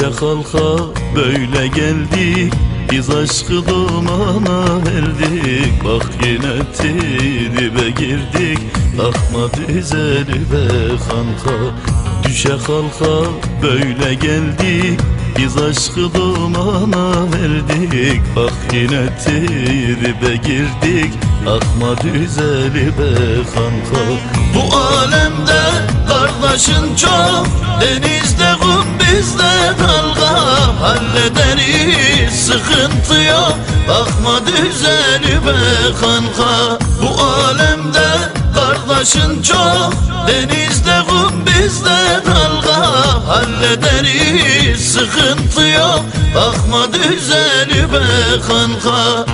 Düşe kalka böyle geldik Biz aşkı dumana verdik. Bak yine tribe girdik Takma düzeli be kanka. Düşe kalka böyle geldik Biz aşkı dumana verdik. Bak yine tribe girdik Akma düzeli be kanka. Bu alemde kardeşin çok Denizde kum bizde dalga. Hallederiz sıkıntı yok. Bakma düzeli be kanka. Bu alemde kardeşin çok Denizde kum bizde dalga. Hallederiz sıkıntı yok. Bakma düzeli be kanka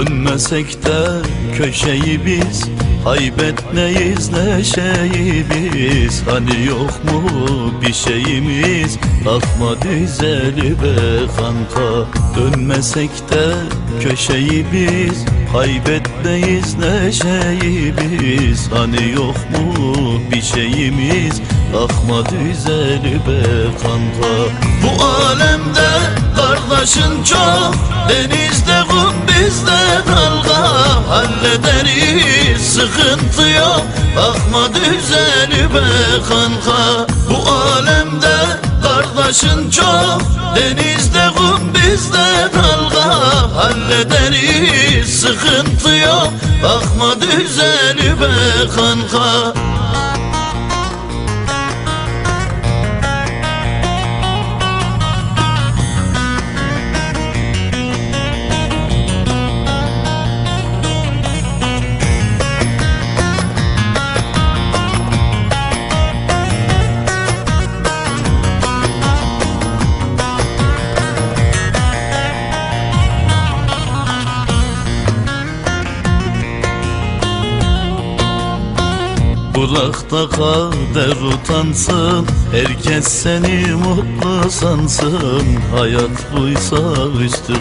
Dönmesek de köşeyi biz Kaybetmeyiz neşeyi biz. Hani yok mu bir şeyimiz? Bakma düzeli be kanka. Dönmesek de köşeyi biz Kaybetmeyiz neşeyi biz. Hani yok mu bir şeyimiz? Bakma düzeli be kanka. Bu alemde kardeşin çok Denizde kum bizde dalga. Hallederiz sıkıntı yok. Bakma düzeli be kanka. Bu alemde kardeşin çok. Denizde kum bizde dalga. Hallederiz sıkıntı yok. Bakma düzeli be kanka Bırak da kader utansın Herkes seni mutlu sansın. Hayat buysa üstü